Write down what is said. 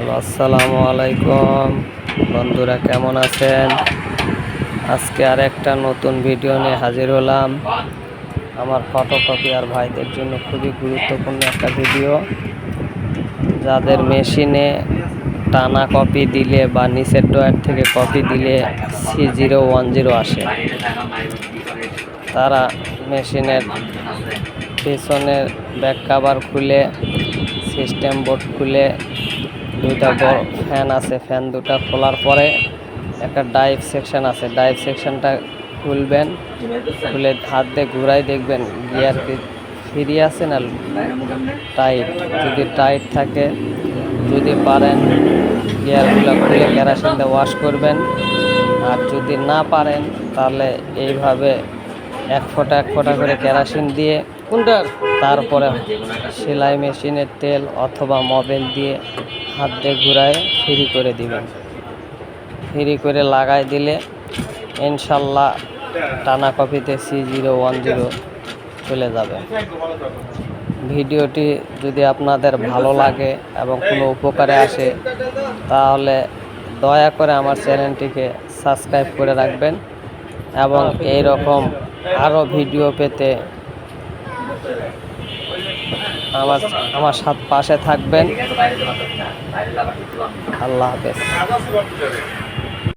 Hello, আসসালামু আলাইকুম। বন্ধুরা, কেমন আছেন? আজকে আর একটা নতুন ভিডিও নিয়ে হাজির হলাম। আমার ফটোকপি আর ভাইদের জন্য খুবই গুরুত্বপূর্ণ একটা ভিডিও। যাদের মেশিনে টানা কপি দিলে বা নিচের ডয়ার থেকে কপি দিলে সি জিরো ওয়ান জিরো আসে। তারা মেশিনের পেছনের ব্যাক কাভার খুলে সিস্টেম বোর্ড খুলে দুইটা ফ্যান আছে। ফ্যান দুটো খোলার পরে একটা ডাইভ সেকশন আছে। ডাইভ সেকশনটা খুলবেন, খুলে হাত দিয়ে ঘুরাই দেখবেন গিয়ার কি ফ্রি আছে না টাইট যদি টাইট থাকে, যদি পারেন গিয়ারগুলো খুলে কেরাসিন দিয়ে ওয়াশ করবেন। আর যদি না পারেন, তাহলে এইভাবে এক ফোঁটা এক ফোঁটা করে কেরাসিন দিয়ে কোনটার? তারপরে সেলাই মেশিনের তেল অথবা মোবিল দিয়ে হাত দিয়ে ঘুরায় ফ্রি করে দিবেন ফ্রি করে লাগাই দিলে ইনশাল্লাহ টানা কপিতে সি জিরো ওয়ান জিরো চলে যাবে। ভিডিওটি যদি আপনাদের ভালো লাগে এবং কোনো উপকারে আসে, তাহলে দয়া করে আমার চ্যানেলটিকে সাবস্ক্রাইব করে রাখবেন এবং এই রকম আরও ভিডিও পেতে আমার আমার সাথে পাশে থাকবেন। আল্লাহ হাফেজ।